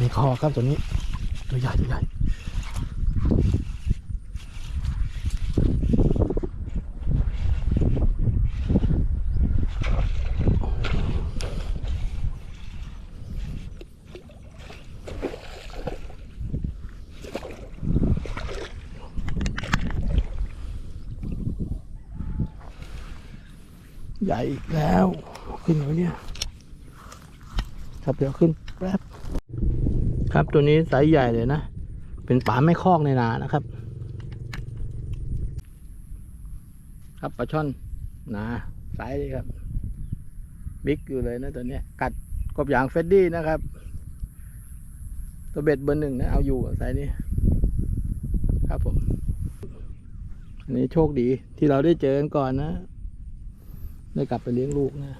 มีคอครับตัวนี้ ตัวใหญ่ตัวใหญ่ใหญ่อีกแล้ว ขึ้นแล้วเนี่ย ครับเดี๋ยวขึ้นแป๊บ ครับ ตัวนี้ไซส์ใหญ่เลยนะ เป็นป่าไม่คอกในนานะครับ ครับปลาช่อนนาไซส์นี้ครับบิ๊กอยู่เลยนะตัวนี้กัดกบยางเฟดดี้นะครับ ตัวเบ็ดเบอร์หนึ่งนะเอาอยู่ไซส์นี้ครับผมอันนี้โชคดีที่เราได้เจอกันก่อนนะ ได้กลับไปเลี้ยงลูกนะ